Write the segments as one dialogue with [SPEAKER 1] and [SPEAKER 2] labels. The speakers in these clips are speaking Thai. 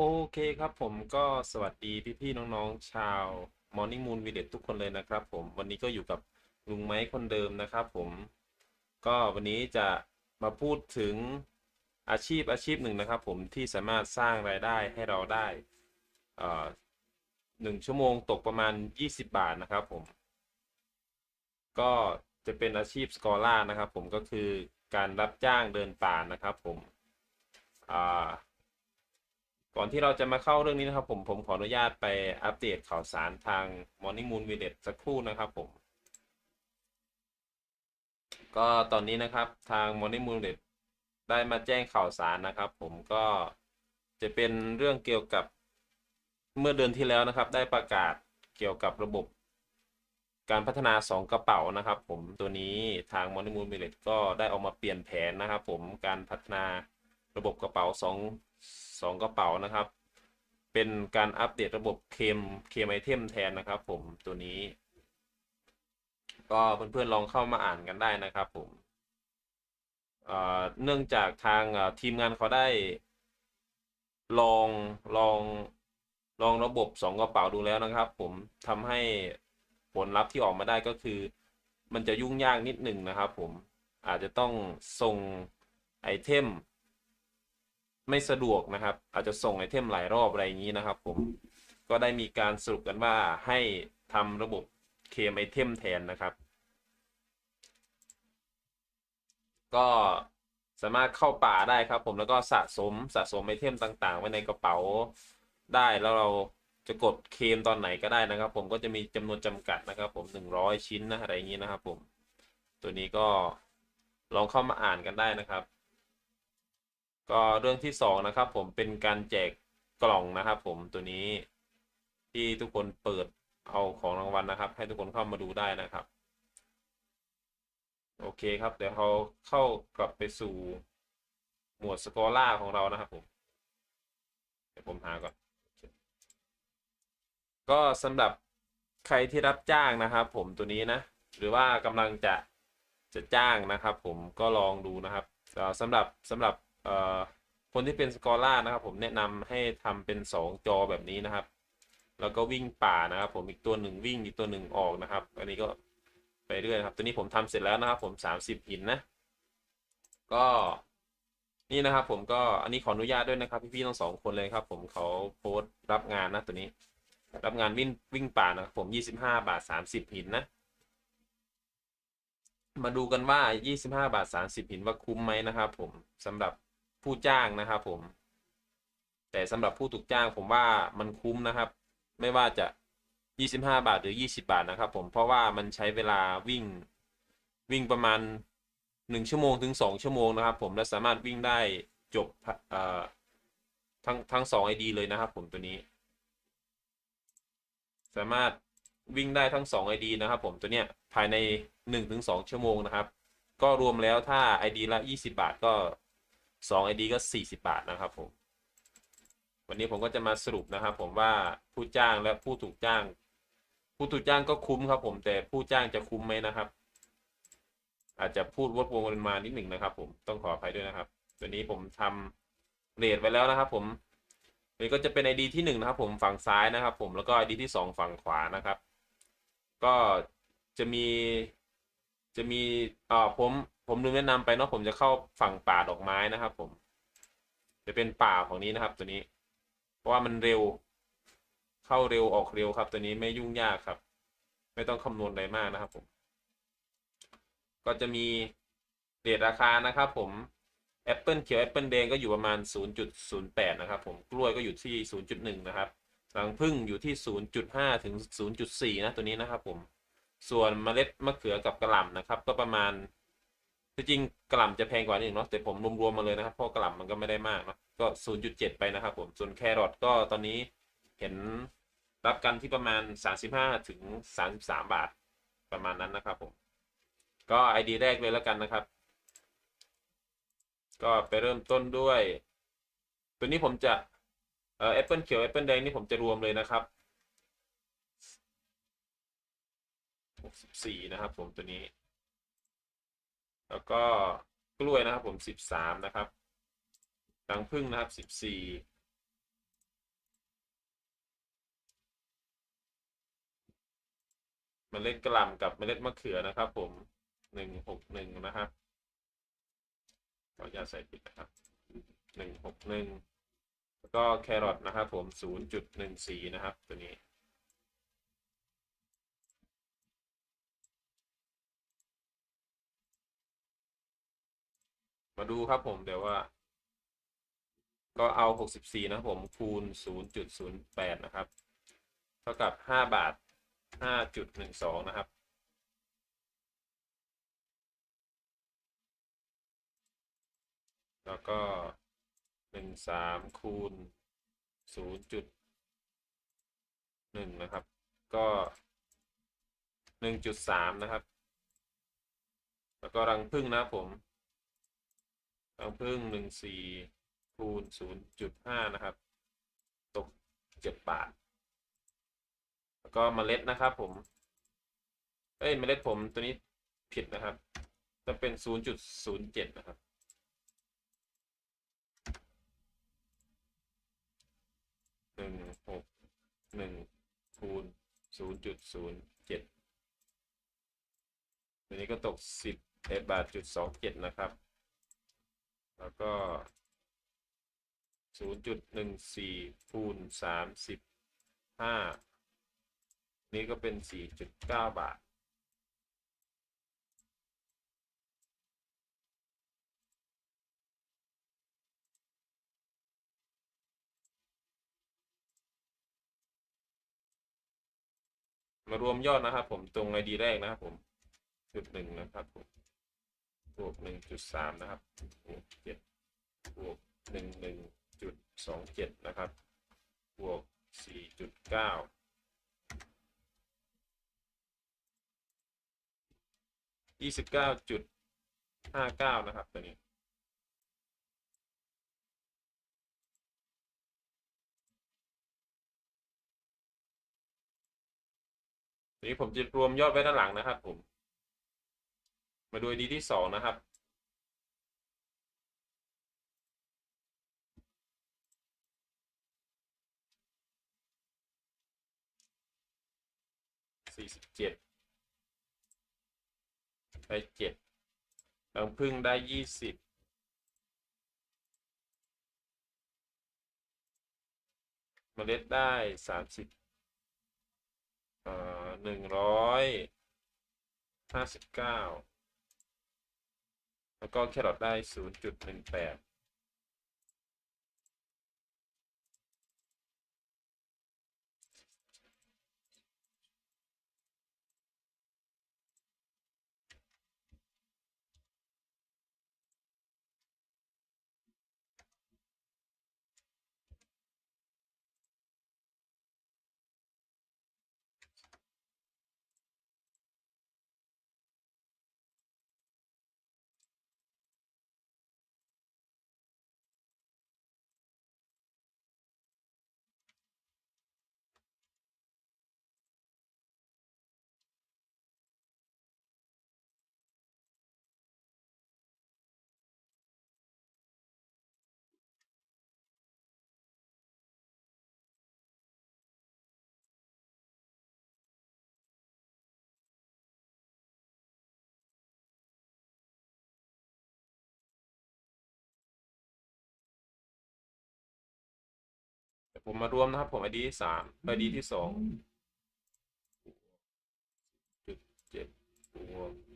[SPEAKER 1] โอเคครับผมก็สวัสดีพี่ๆน้องๆ ชาว Morning Moon Village ทุกคนเลยนะครับผมวันนี้ก็อยู่กับลุงไม้คนเดิมนะครับผมก็วันนี้จะมาพูดถึงอาชีพอาชีพหนึ่งนะครับผมที่สามารถสร้างรายได้ให้เราได้หนึ่งชั่วโมงตกประมาณ 20 บาทนะครับผม ก็จะเป็นอาชีพสกอล่านะครับผมก็คือการรับจ้างเดินป่านะครับผมอ่า ก่อนที่เราจะมาเข้าเรื่องนี้นะครับ ผมผมขออนุญาตไปอัปเดตข่าวสารทาง Morning Moon Village สักครู่นะครับผม ก็ตอนนี้นะครับทาง Morning Moon Village ได้มาแจ้งข่าวสารนะครับ ผมก็จะเป็นเรื่องเกี่ยวกับเมื่อเดือนที่แล้วนะครับ ได้ประกาศเกี่ยวกับระบบการพัฒนา 2 กระเป๋านะครับ ผมตัวนี้ทาง Morning Moon Village ก็ได้ออกมาเปลี่ยนแผนนะครับ ผมการพัฒนาระบบกระเป๋า 2 2 กระเป๋านะครับ เป็นการอัปเดตระบบเคมเคมไอเทมแทนนะครับผมตัวนี้ ก็เพื่อนๆลองเข้ามาอ่านกันได้นะครับผมเนื่องจากทางทีมงานเขาได้ลองลองลองระบบ 2 กระเป๋าดูแล้วนะครับ ผมทำให้ผลลัพธ์ที่ออกมาได้ก็คือ มันจะยุ่งยากนิดหนึ่งนะครับ ผมอาจจะต้องส่งไอเทม ไม่สะดวกนะครับ อาจจะส่งไอเทมหลายรอบอะไรอย่างนี้นะครับ ผมก็ได้มีการสรุปกันว่าให้ทำระบบเคมไอเทมแทนนะครับ ก็สามารถเข้าป่าได้ครับ ผมแล้วก็สะสมสะสมไอเทมต่าง ๆ ไว้ในกระเป๋าได้แล้วเราจะกดเคมตอนไหนก็ได้นะครับ ผมก็จะมีจำนวนจำกัดนะครับ ผมหนึ่งร้อยชิ้นนะอะไรอย่างนี้นะครับ ผมตัวนี้ก็ลองเข้ามาอ่านกันได้นะครับ ก็เรื่องที่สองนะครับผมเป็นการแจกกล่องนะครับผมตัวนี้ที่ทุกคนเปิดเอาของรางวัลนะครับ ให้ทุกคนเข้ามาดูได้นะครับ โอเคครับ เดี๋ยวเราเข้ากลับไปสู่หมวดสกอล่าของเรานะครับผมเดี๋ยวผมหาก่อนก็สำหรับใครที่รับจ้างนะครับ ผมตัวนี้นะ หรือว่ากำลังจะจะจ้างนะครับ ผมก็ลองดูนะครับสำหรับสำหรับ คนที่เป็นสกอล่านะครับผมแนะนำให้ทำเป็น 2 จอแบบนี้นะครับ แล้วก็วิ่งป่านะครับผมอีกตัวหนึ่งวิ่งอีกตัวหนึ่งออกนะครับ อันนี้ก็ไปเรื่อยครับ ตัวนี้ผมทำเสร็จแล้วนะครับผม 30 หินนะ ก็นี่นะครับผมก็อันนี้ขออนุญาตด้วยนะครับพี่ๆทั้งสองคนเลยครับ ผมเขาโพสต์รับงานนะตัวนี้ รับงานวิ่งวิ่งป่านะครับผม 25 บาท 30 หินนะมาดูกันว่า 25 บาท 30 หินว่าคุ้มไหมนะครับผมสำหรับ ผู้จ้างนะครับผม แต่สำหรับผู้ถูกจ้างผมว่ามันคุ้มนะครับ ไม่ว่าจะ 25 บาทหรือ 20 บาทนะครับผมเพราะว่ามันใช้เวลาวิ่งวิ่งประมาณ 1 ชั่วโมงถึง 2 ชั่วโมงนะครับ ผมและสามารถวิ่งได้จบทั้งทั้ง2 ID เลยนะครับ ผมตัวนี้ สามารถวิ่งได้ทั้ง2 ID นะครับผมตัวเนี้ยภายใน 1-2 ชั่วโมงนะครับ ก็รวมแล้วถ้า ID ละ 20 บาทก็ 2 ID ก็ 40 บาทนะครับผม วันนี้ผมก็จะมาสรุปนะครับผมว่าผู้จ้างและผู้ถูกจ้าง ผู้ถูกจ้างก็คุ้มครับผมแต่ผู้จ้างจะคุ้มไหมนะครับ อาจจะพูดวดวงกันมานิดหนึ่งนะครับ ผมต้องขออภัยด้วยนะครับ ตัวนี้ผมทำเรทไว้แล้วนะครับผมนี่ก็จะเป็น ID ที่หนึ่งนะครับผมฝั่งซ้ายนะครับ ผมแล้วก็ ID ที่สองฝั่งขวานะครับ ก็จะมีจะมีเอ่อผม ผมลืมแนะนำไปเนาะผมจะเข้าฝั่งป่าดอกไม้นะครับ ผม จะเป็นป่าของนี้นะครับ ตัวนี้ เพราะว่ามันเร็ว เข้าเร็วออกเร็วครับ ตัวนี้ไม่ยุ่งยากครับ ไม่ต้องคำนวณอะไรมากนะครับ ผม ก็จะมีเรทราคานะครับผมแอปเปิลเขียวแอปเปิลแดงก็อยู่ประมาณ 0.08 นะครับ ผมกล้วยก็อยู่ที่ 0.1 นะครับรังผึ้งอยู่ที่ 0.5 ถึง 0.4 นะตัวนี้นะครับ ผม ส่วนเมล็ดมะเขือกับกระหล่ำนะครับ ก็ประมาณ ที่จริงกระหล่ำจะแพงกว่านิดนึงเนาะแต่ผมรวมๆมาเลยนะครับเพราะกระหล่ำมันก็ไม่ได้มากเนาะก็ 0.7 ไปนะครับผมส่วนแครอทก็ตอนนี้เห็นรับกันที่ประมาณ 35 ถึง 33 บาทประมาณนั้นนะครับผมก็ ID แรกเลยแล้วกันนะครับ ก็ไปเริ่มต้นด้วย ตัวนี้ผมจะเอ่อแอปเปิลเขียวแอปเปิลแดงนี่ผมจะรวมเลยนะครับ64นะครับผมตัวนี้ แล้วก็กล้วยนะครับผมสิบสามนะครับรังพึ่งนะครับสิบสี่เมล็ดกระหล่ำกับเมล็ดมะเขือนะครับผมหนึ่งหกหนึ่งนะครับขออย่าใส่ปิดนะครับหนึ่งหกหนึ่งแล้วก็แครอทนะครับผมศูนย์จุดหนึ่งสี่นะครับ ตัวนี้ มาดูครับผมเดี๋ยวว่า ก็เอาหกสิบสี่นะผมคูณศูนย์จุดศูนย์แปดนะครับ เท่ากับห้าบาทห้าจุดหนึ่งสองนะครับ แล้วก็หนึ่งสามคูณศูนย์จุดหนึ่งนะครับ ก็หนึ่งจุดสามนะครับ แล้วก็รังพึ่งนะผม รังพึ่งหนึ่งสี่คูณศูนย์จุดห้านะครับ ตกเจ็ดบาท แล้วก็เมล็ดนะครับผม เอ้ยเมล็ดผมตัวนี้ผิดนะครับ จะเป็นศูนย์จุดศูนย์เจ็ดนะครับ หนึ่งหกหนึ่งคูณศูนย์จุดศูนย์เจ็ดตัวนี้ก็ตกสิบเอ็ดบาทจุดสองเจ็ดนะครับ แล้วก็ศูนย์จุดหนึ่งสี่คูณสามสิบห้านี่ก็เป็นสี่จุดเก้าบาทมารวมยอดนะครับผมตรงไอดีแรกนะครับผมจุดหนึ่งนะครับผม บวกหนึ่งจุดสามนะครับบวกเจ็ดบวกหนึ่งหนึ่งจุดสองเจ็ดนะครับบวกสี่จุดเก้ายี่สิบเก้าจุดห้าเก้านะครับตัวนี้นี้ผมจะรวมยอดไว้ด้านหลังนะครับผม มาดูดีที่สองนะครับ สี่สิบเจ็ดได้เจ็ดรังพึ่งได้ยี่สิบเมล็ดได้สามสิบอ่อหนึ่งร้อยห้าสิบเก้า แล้วก็แครอทได้ 0.18 ผมมารวมนะครับ ผมไอดีที่สามไอดีที่สองจุดเจ็ดบวก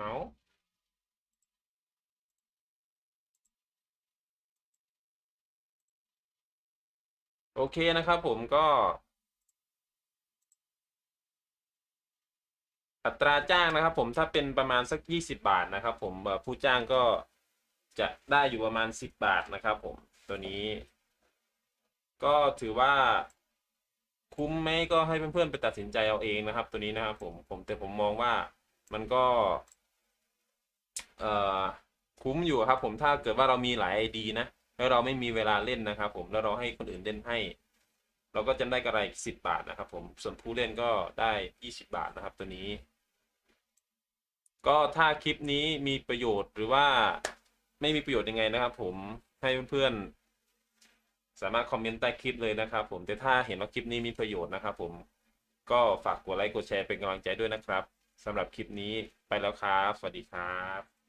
[SPEAKER 1] เอาโอเคนะครับผมก็ อัตราจ้างนะครับผมถ้าเป็นประมาณสักยี่สิบาทนะครับ ผมผู้จ้างก็จะได้อยู่ประมาณสิบบาทนะครับ ผมตัวนี้ ก็ถือว่าคุ้มไหมก็ให้เพื่อนๆไปตัดสินใจเอาเองนะครับ ตัวนี้นะครับผมผมแต่ผมมองว่ามันก็ เอ่อคุ้มอยู่ครับ ผมถ้าเกิดว่าเรามีหลายไอดีนะแล้วเราไม่มีเวลาเล่นนะครับผมแล้วเราให้คนอื่นเล่นให้ เราก็จะได้กำไรสิบบาทนะครับ ผมส่วนผู้เล่นก็ได้ยี่สิบาทนะครับ ตัวนี้ ก็ถ้าคลิปนี้มีประโยชน์หรือว่าไม่มีประโยชน์ยังไงนะครับ ผมให้เพื่อนๆสามารถคอมเมนต์ใต้คลิปเลยนะครับ ผมแต่ถ้าเห็นว่าคลิปนี้มีประโยชน์นะครับ ผมก็ฝากกดไลค์กดแชร์เป็นกำลังใจด้วยนะครับสำหรับคลิปนี้ไปแล้วครับ สวัสดีครับ